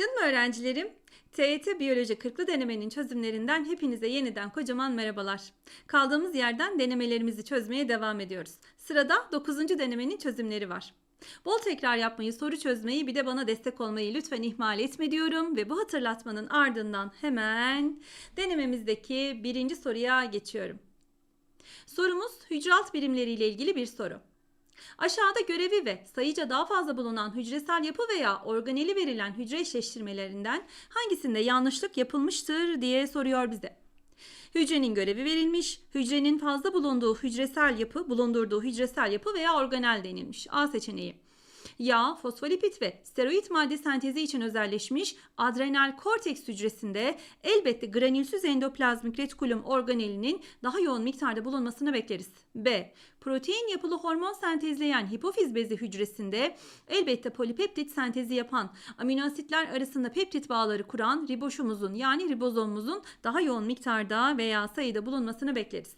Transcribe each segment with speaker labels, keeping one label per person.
Speaker 1: Canım öğrencilerim, TYT Biyoloji 40'lı denemenin çözümlerinden hepinize yeniden kocaman merhabalar. Kaldığımız yerden denemelerimizi çözmeye devam ediyoruz. Sırada 9. denemenin çözümleri var. Bol tekrar yapmayı, soru çözmeyi bir de bana destek olmayı lütfen ihmal etme diyorum ve bu hatırlatmanın ardından hemen denememizdeki birinci soruya geçiyorum. Sorumuz hücre alt birimleriyle ilgili bir soru. Aşağıda görevi ve sayıca daha fazla bulunan hücresel yapı veya organeli verilen hücre eşleştirmelerinden hangisinde yanlışlık yapılmıştır diye soruyor bize. Hücrenin görevi verilmiş, hücrenin fazla bulunduğu hücresel yapı, bulundurduğu hücresel yapı veya organel denilmiş. A seçeneği. Yağ, fosfolipid ve steroid madde sentezi için özelleşmiş adrenal korteks hücresinde elbette granülsüz endoplazmik retikulum organelinin daha yoğun miktarda bulunmasını bekleriz. B. Protein yapılı hormon sentezleyen hipofiz bezi hücresinde elbette polipeptit sentezi yapan amino asitler arasında peptit bağları kuran riboşumuzun yani ribozomumuzun daha yoğun miktarda veya sayıda bulunmasını bekleriz.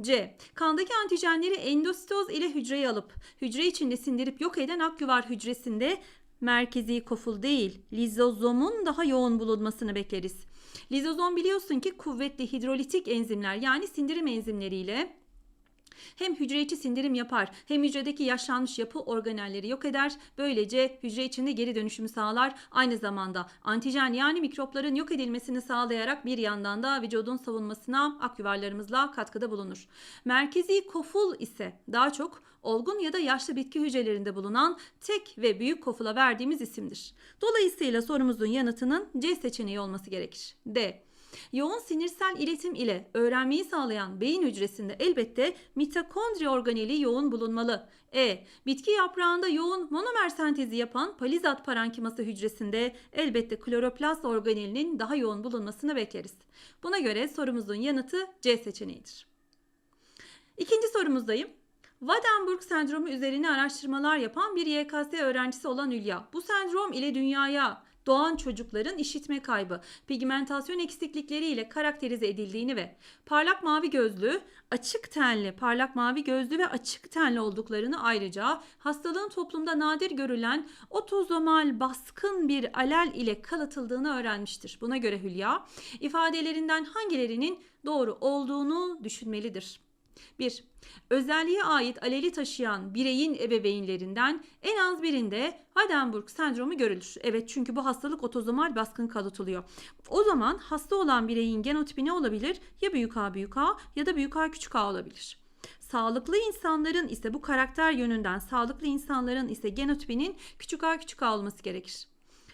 Speaker 1: C. Kandaki antijenleri endositoz ile hücreye alıp hücre içinde sindirip yok eden akgüvar hücresinde merkezi koful değil lizozomun daha yoğun bulunmasını bekleriz. Lizozom biliyorsun ki kuvvetli hidrolitik enzimler yani sindirim enzimleriyle hem hücre içi sindirim yapar hem hücredeki yaşlanmış yapı organelleri yok eder. Böylece hücre içinde geri dönüşümü sağlar. Aynı zamanda antijen yani mikropların yok edilmesini sağlayarak bir yandan da vücudun savunmasına aküvarlarımızla katkıda bulunur. Merkezi koful ise daha çok olgun ya da yaşlı bitki hücrelerinde bulunan tek ve büyük kofula verdiğimiz isimdir. Dolayısıyla sorumuzun yanıtının C seçeneği olması gerekir. D. Yoğun sinirsel iletim ile öğrenmeyi sağlayan beyin hücresinde elbette mitokondri organeli yoğun bulunmalı. E. Bitki yaprağında yoğun monomer sentezi yapan palizat parenkiması hücresinde elbette kloroplast organelinin daha yoğun bulunmasını bekleriz. Buna göre sorumuzun yanıtı C seçeneğidir. İkinci sorumuzdayım. Wadenburg sendromu üzerine araştırmalar yapan bir YKS öğrencisi olan Hülya. Bu sendrom ile dünyaya doğan çocukların işitme kaybı, pigmentasyon eksiklikleri ile karakterize edildiğini ve parlak mavi gözlü, açık tenli, parlak mavi gözlü ve açık tenli olduklarını ayrıca hastalığın toplumda nadir görülen otozomal baskın bir alel ile kalıtıldığını öğrenmiştir. Buna göre Hülya ifadelerinden hangilerinin doğru olduğunu düşünmelidir. 1. Özelliğe ait aleli taşıyan bireyin ebeveynlerinden en az birinde Heidenburg sendromu görülür. Evet çünkü bu hastalık otozomal baskın kalıtılıyor. O zaman hasta olan bireyin genotipi ne olabilir? Ya büyük A büyük A ya da büyük A küçük A olabilir. Sağlıklı insanların ise bu karakter yönünden sağlıklı insanların ise genotipinin küçük a küçük a olması gerekir.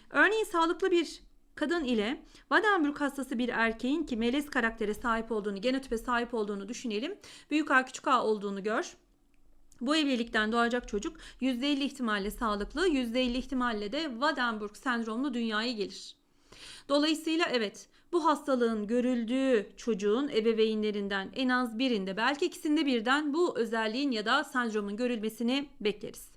Speaker 1: Örneğin sağlıklı bir kadın ile Wadenburg hastası bir erkeğin ki melez karaktere sahip olduğunu, genotipe sahip olduğunu düşünelim. Büyük A küçük A olduğunu gör. Bu evlilikten doğacak çocuk %50 ihtimalle sağlıklı, %50 ihtimalle de Wadenburg sendromlu dünyaya gelir. Dolayısıyla evet bu hastalığın görüldüğü çocuğun ebeveynlerinden en az birinde belki ikisinde birden bu özelliğin ya da sendromun görülmesini bekleriz.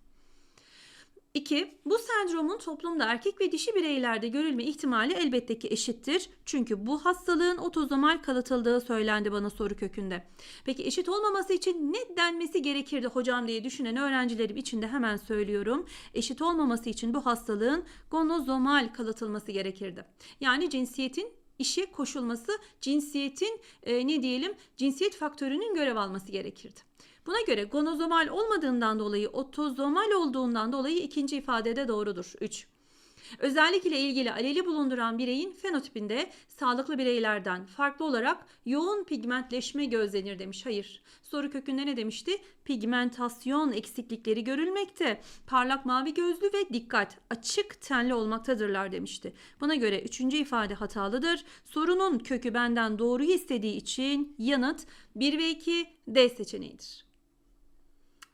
Speaker 1: 2. Bu sendromun toplumda erkek ve dişi bireylerde görülme ihtimali elbette ki eşittir. Çünkü bu hastalığın otozomal kalıtıldığı söylendi bana soru kökünde. Peki eşit olmaması için ne denmesi gerekirdi hocam diye düşünen öğrencilerim için de hemen söylüyorum. Eşit olmaması için bu hastalığın gonozomal kalıtılması gerekirdi. Yani cinsiyetin işe koşulması cinsiyetin e, ne diyelim cinsiyet faktörünün görev alması gerekirdi. Buna göre gonozomal olmadığından dolayı otozomal olduğundan dolayı ikinci ifadede doğrudur. 3. Özellik ile ilgili aleli bulunduran bireyin fenotipinde sağlıklı bireylerden farklı olarak yoğun pigmentleşme gözlenir demiş. Hayır. Soru kökünde ne demişti? Pigmentasyon eksiklikleri görülmekte. Parlak mavi gözlü ve dikkat açık tenli olmaktadırlar demişti. Buna göre üçüncü ifade hatalıdır. Sorunun kökü benden doğruyu istediği için yanıt 1 ve 2 D seçeneğidir.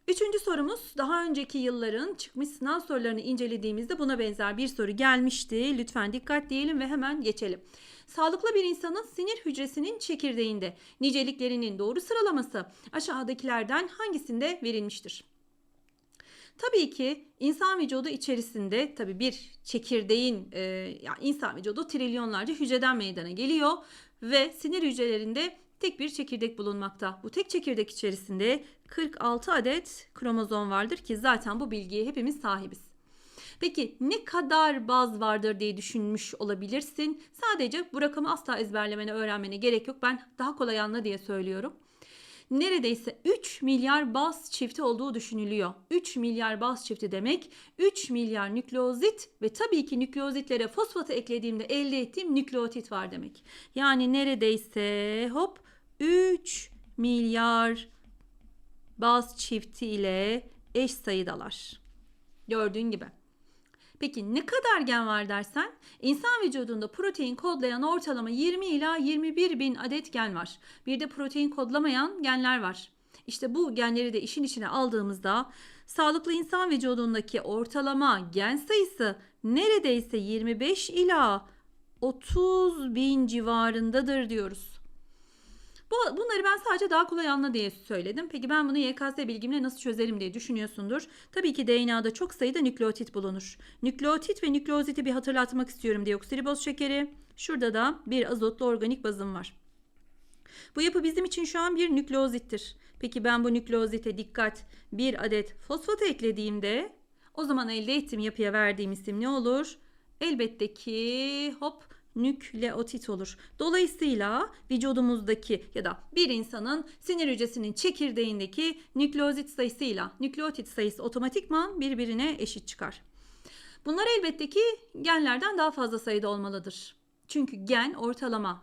Speaker 1: Üçüncü sorumuz daha önceki yılların çıkmış sınav sorularını incelediğimizde buna benzer bir soru gelmişti. Lütfen dikkat diyelim ve hemen geçelim. Sağlıklı bir insanın sinir hücresinin çekirdeğinde niceliklerinin doğru sıralaması aşağıdakilerden hangisinde verilmiştir? Tabii ki insan vücudu içerisinde tabii bir çekirdeğin e, yani insan vücudu trilyonlarca hücreden meydana geliyor ve sinir hücrelerinde tek bir çekirdek bulunmakta. Bu tek çekirdek içerisinde 46 adet kromozom vardır ki zaten bu bilgiye hepimiz sahibiz. Peki ne kadar baz vardır diye düşünmüş olabilirsin. Sadece bu rakamı asla ezberlemene, öğrenmene gerek yok. Ben daha kolay anla diye söylüyorum. Neredeyse 3 milyar baz çifti olduğu düşünülüyor. 3 milyar baz çifti demek 3 milyar nükleozit ve tabii ki nükleozitlere fosfatı eklediğimde elde ettiğim nükleotit var demek. Yani neredeyse hop 3 milyar baz çifti ile eş sayıdalar. Gördüğün gibi. Peki ne kadar gen var dersen insan vücudunda protein kodlayan ortalama 20 ila 21 bin adet gen var. Bir de protein kodlamayan genler var. İşte bu genleri de işin içine aldığımızda sağlıklı insan vücudundaki ortalama gen sayısı neredeyse 25 ila 30 bin civarındadır diyoruz. Bu, bunları ben sadece daha kolay anla diye söyledim. Peki ben bunu YKS bilgimle nasıl çözerim diye düşünüyorsundur. Tabii ki DNA'da çok sayıda nükleotit bulunur. Nükleotit ve nükleoziti bir hatırlatmak istiyorum. Deoksiriboz şekeri. Şurada da bir azotlu organik bazım var. Bu yapı bizim için şu an bir nükleozittir. Peki ben bu nükleozite dikkat bir adet fosfatı eklediğimde o zaman elde ettiğim yapıya verdiğim isim ne olur? Elbette ki hop nükleotit olur. Dolayısıyla vücudumuzdaki ya da bir insanın sinir hücresinin çekirdeğindeki nükleozit sayısıyla nükleotit sayısı otomatikman birbirine eşit çıkar. Bunlar elbette ki genlerden daha fazla sayıda olmalıdır. Çünkü gen ortalama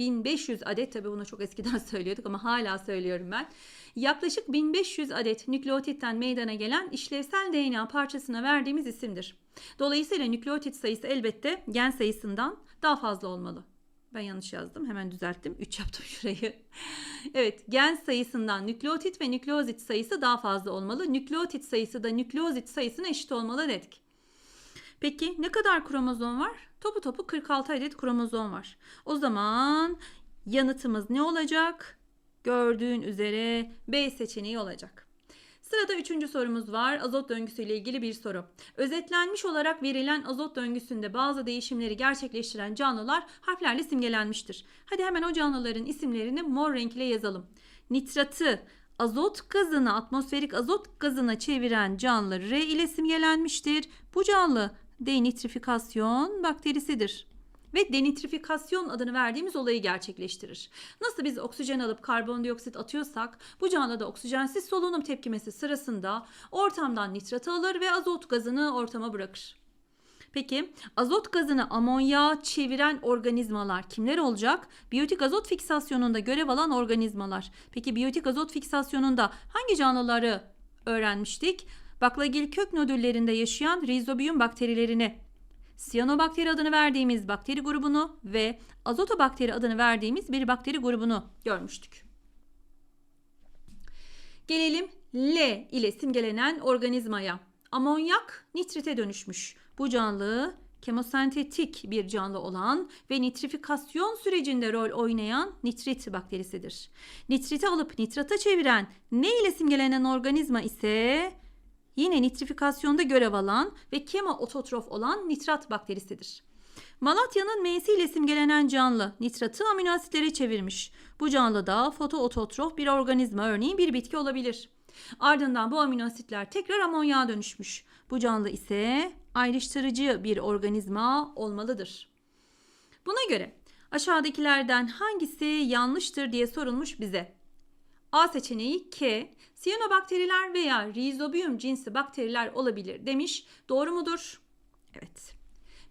Speaker 1: 1500 adet tabi bunu çok eskiden söylüyorduk ama hala söylüyorum ben. Yaklaşık 1500 adet nükleotitten meydana gelen işlevsel DNA parçasına verdiğimiz isimdir. Dolayısıyla nükleotit sayısı elbette gen sayısından daha fazla olmalı. Ben yanlış yazdım. Hemen düzelttim. 3 yaptım şurayı. evet, gen sayısından nükleotit ve nükleozit sayısı daha fazla olmalı. Nükleotit sayısı da nükleozit sayısına eşit olmalı dedik. Peki ne kadar kromozom var? Topu topu 46 adet kromozom var. O zaman yanıtımız ne olacak? Gördüğün üzere B seçeneği olacak. Sırada üçüncü sorumuz var. Azot döngüsüyle ilgili bir soru. Özetlenmiş olarak verilen azot döngüsünde bazı değişimleri gerçekleştiren canlılar harflerle simgelenmiştir. Hadi hemen o canlıların isimlerini mor renk ile yazalım. Nitratı azot gazını atmosferik azot gazına çeviren canlı R ile simgelenmiştir. Bu canlı denitrifikasyon bakterisidir ve denitrifikasyon adını verdiğimiz olayı gerçekleştirir. Nasıl biz oksijen alıp karbondioksit atıyorsak bu canlı da oksijensiz solunum tepkimesi sırasında ortamdan nitratı alır ve azot gazını ortama bırakır. Peki azot gazını amonya çeviren organizmalar kimler olacak? Biyotik azot fiksasyonunda görev alan organizmalar. Peki biyotik azot fiksasyonunda hangi canlıları öğrenmiştik? Baklagil kök nodüllerinde yaşayan rizobiyum bakterilerini Siyanobakteri adını verdiğimiz bakteri grubunu ve azotobakteri adını verdiğimiz bir bakteri grubunu görmüştük. Gelelim L ile simgelenen organizmaya. Amonyak nitrite dönüşmüş. Bu canlı kemosentetik bir canlı olan ve nitrifikasyon sürecinde rol oynayan nitrit bakterisidir. Nitriti alıp nitrata çeviren ne ile simgelenen organizma ise yine nitrifikasyonda görev alan ve kemoototrof olan nitrat bakterisidir. Malatya'nın M'si ile simgelenen canlı nitratı amino asitlere çevirmiş. Bu canlı da fotoototrof bir organizma örneğin bir bitki olabilir. Ardından bu amino asitler tekrar amonyağa dönüşmüş. Bu canlı ise ayrıştırıcı bir organizma olmalıdır. Buna göre aşağıdakilerden hangisi yanlıştır diye sorulmuş bize. A seçeneği K, siyanobakteriler veya Rhizobium cinsi bakteriler olabilir demiş. Doğru mudur? Evet.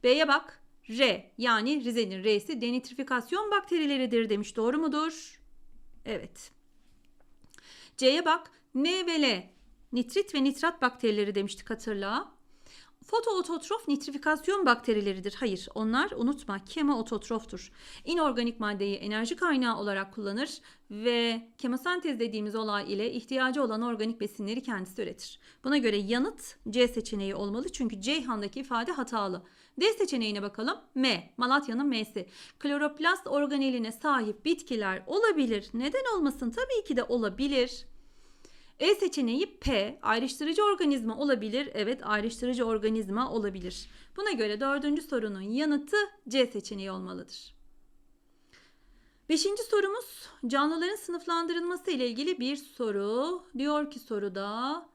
Speaker 1: B'ye bak. R yani Rize'nin R'si denitrifikasyon bakterileridir demiş. Doğru mudur? Evet. C'ye bak. N ve L nitrit ve nitrat bakterileri demiştik hatırla. Fotoototrof nitrifikasyon bakterileridir. Hayır onlar unutma kemoototroftur. İnorganik maddeyi enerji kaynağı olarak kullanır ve kemosentez dediğimiz olay ile ihtiyacı olan organik besinleri kendisi üretir. Buna göre yanıt C seçeneği olmalı çünkü Ceyhan'daki ifade hatalı. D seçeneğine bakalım. M. Malatya'nın M'si. Kloroplast organeline sahip bitkiler olabilir. Neden olmasın? Tabii ki de olabilir. E seçeneği P. Ayrıştırıcı organizma olabilir. Evet ayrıştırıcı organizma olabilir. Buna göre dördüncü sorunun yanıtı C seçeneği olmalıdır. Beşinci sorumuz canlıların sınıflandırılması ile ilgili bir soru. Diyor ki soruda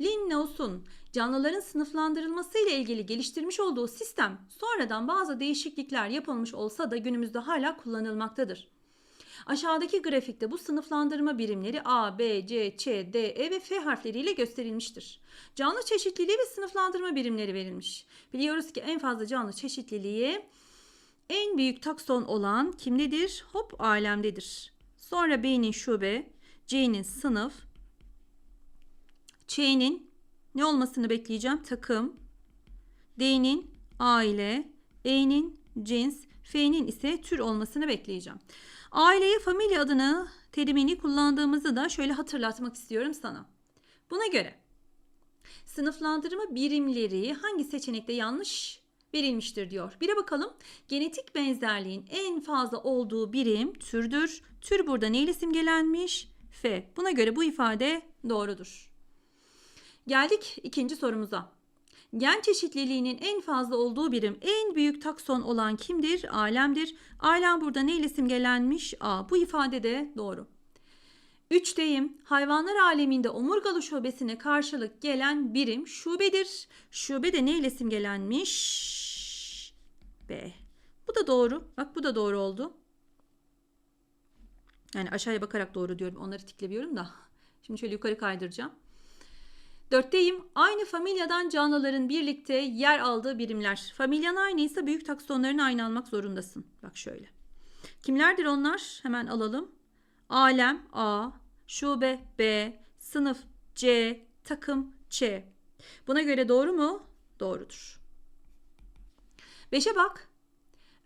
Speaker 1: Linnaeus'un canlıların sınıflandırılması ile ilgili geliştirmiş olduğu sistem sonradan bazı değişiklikler yapılmış olsa da günümüzde hala kullanılmaktadır. Aşağıdaki grafikte bu sınıflandırma birimleri A, B, C, Ç, D, E ve F harfleriyle gösterilmiştir. Canlı çeşitliliği ve sınıflandırma birimleri verilmiş. Biliyoruz ki en fazla canlı çeşitliliği en büyük takson olan kimdedir? Hop alemdedir. Sonra B'nin şube, C'nin sınıf, Ç'nin ne olmasını bekleyeceğim? Takım, D'nin aile, E'nin cins, F'nin ise tür olmasını bekleyeceğim. Aileye familya adını terimini kullandığımızı da şöyle hatırlatmak istiyorum sana. Buna göre sınıflandırma birimleri hangi seçenekte yanlış verilmiştir diyor. Bire bakalım. Genetik benzerliğin en fazla olduğu birim türdür. Tür burada neyle simgelenmiş? F. Buna göre bu ifade doğrudur. Geldik ikinci sorumuza. Gen çeşitliliğinin en fazla olduğu birim en büyük takson olan kimdir? Alemdir. Alem burada neyle simgelenmiş? A. Bu ifade de doğru. Üçteyim. Hayvanlar aleminde omurgalı şubesine karşılık gelen birim şubedir. Şube de neyle simgelenmiş? B. Bu da doğru. Bak bu da doğru oldu. Yani aşağıya bakarak doğru diyorum. Onları tiklemiyorum da. Şimdi şöyle yukarı kaydıracağım. Dörtteyim. Aynı familyadan canlıların birlikte yer aldığı birimler. Familyan aynıysa büyük taksonlarını aynı almak zorundasın. Bak şöyle. Kimlerdir onlar? Hemen alalım. Alem A, şube B, sınıf C, takım Ç. Buna göre doğru mu? Doğrudur. Beşe bak.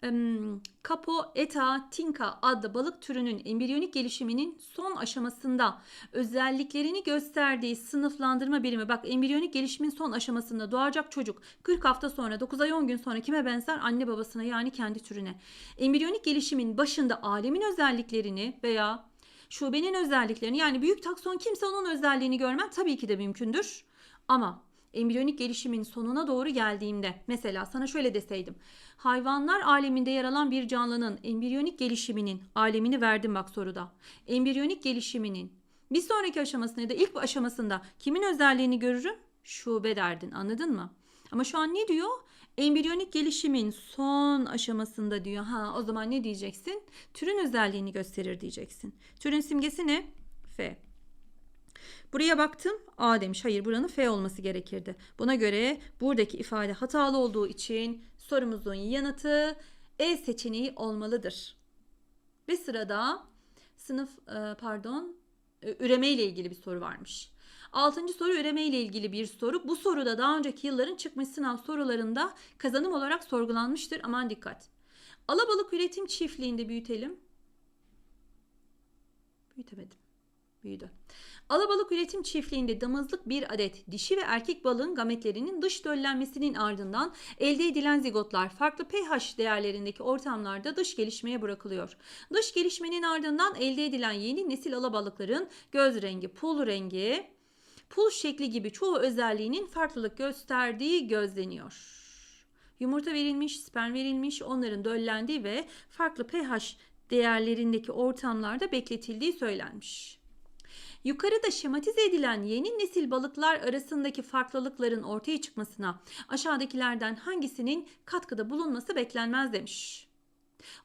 Speaker 1: Em, Capo eta tinka adlı balık türünün embriyonik gelişiminin son aşamasında özelliklerini gösterdiği sınıflandırma birimi. Bak embriyonik gelişimin son aşamasında doğacak çocuk 40 hafta sonra 9 ay 10 gün sonra kime benzer? Anne babasına yani kendi türüne. Embriyonik gelişimin başında alemin özelliklerini veya şubenin özelliklerini yani büyük takson kimse onun özelliğini görmen tabii ki de mümkündür. Ama embriyonik gelişimin sonuna doğru geldiğimde mesela sana şöyle deseydim. Hayvanlar aleminde yer alan bir canlının embriyonik gelişiminin alemini verdim bak soruda. Embriyonik gelişiminin bir sonraki aşamasında ya da ilk aşamasında kimin özelliğini görürüm? Şube derdin anladın mı? Ama şu an ne diyor? Embriyonik gelişimin son aşamasında diyor. Ha o zaman ne diyeceksin? Türün özelliğini gösterir diyeceksin. Türün simgesi ne? F. Buraya baktım A demiş. Hayır buranın F olması gerekirdi. Buna göre buradaki ifade hatalı olduğu için sorumuzun yanıtı E seçeneği olmalıdır. Ve sırada sınıf e, pardon e, üreme ile ilgili bir soru varmış. Altıncı soru üreme ile ilgili bir soru. Bu soruda daha önceki yılların çıkmış sınav sorularında kazanım olarak sorgulanmıştır. Aman dikkat. Alabalık üretim çiftliğinde büyütelim. Büyütemedim. Büyüdü. Alabalık üretim çiftliğinde damızlık bir adet dişi ve erkek balığın gametlerinin dış döllenmesinin ardından elde edilen zigotlar farklı pH değerlerindeki ortamlarda dış gelişmeye bırakılıyor. Dış gelişmenin ardından elde edilen yeni nesil alabalıkların göz rengi, pul rengi, pul şekli gibi çoğu özelliğinin farklılık gösterdiği gözleniyor. Yumurta verilmiş, sperm verilmiş, onların döllendiği ve farklı pH değerlerindeki ortamlarda bekletildiği söylenmiş. Yukarıda şematize edilen yeni nesil balıklar arasındaki farklılıkların ortaya çıkmasına aşağıdakilerden hangisinin katkıda bulunması beklenmez demiş.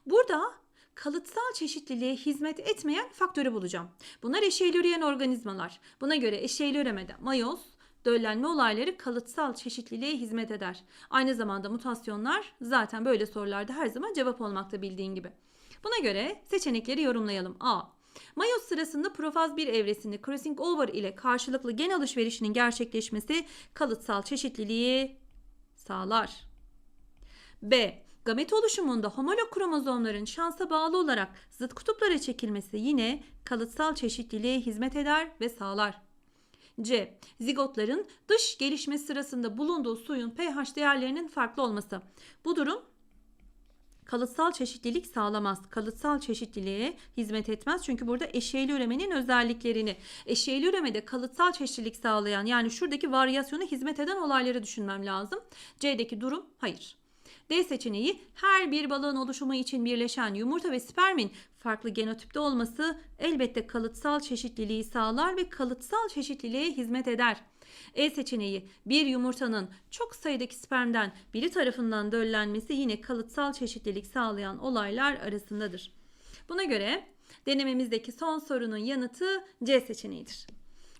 Speaker 1: Burada kalıtsal çeşitliliğe hizmet etmeyen faktörü bulacağım. Bunlar eşeğli üreyen organizmalar. Buna göre eşeğli üremede mayoz, döllenme olayları kalıtsal çeşitliliğe hizmet eder. Aynı zamanda mutasyonlar zaten böyle sorularda her zaman cevap olmakta bildiğin gibi. Buna göre seçenekleri yorumlayalım. A. Mayoz sırasında profaz bir evresinde crossing over ile karşılıklı gen alışverişinin gerçekleşmesi kalıtsal çeşitliliği sağlar. B. Gamet oluşumunda homolog kromozomların şansa bağlı olarak zıt kutuplara çekilmesi yine kalıtsal çeşitliliğe hizmet eder ve sağlar. C. Zigotların dış gelişme sırasında bulunduğu suyun pH değerlerinin farklı olması. Bu durum kalıtsal çeşitlilik sağlamaz. Kalıtsal çeşitliliğe hizmet etmez. Çünkü burada eşeğli üremenin özelliklerini, eşeğli üremede kalıtsal çeşitlilik sağlayan yani şuradaki varyasyona hizmet eden olayları düşünmem lazım. C'deki durum hayır. D seçeneği her bir balığın oluşumu için birleşen yumurta ve spermin farklı genotipte olması elbette kalıtsal çeşitliliği sağlar ve kalıtsal çeşitliliğe hizmet eder. E seçeneği bir yumurtanın çok sayıdaki spermden biri tarafından döllenmesi yine kalıtsal çeşitlilik sağlayan olaylar arasındadır. Buna göre denememizdeki son sorunun yanıtı C seçeneğidir.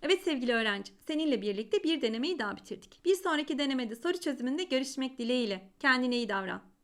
Speaker 1: Evet sevgili öğrenci, seninle birlikte bir denemeyi daha bitirdik. Bir sonraki denemede soru çözümünde görüşmek dileğiyle. Kendine iyi davran.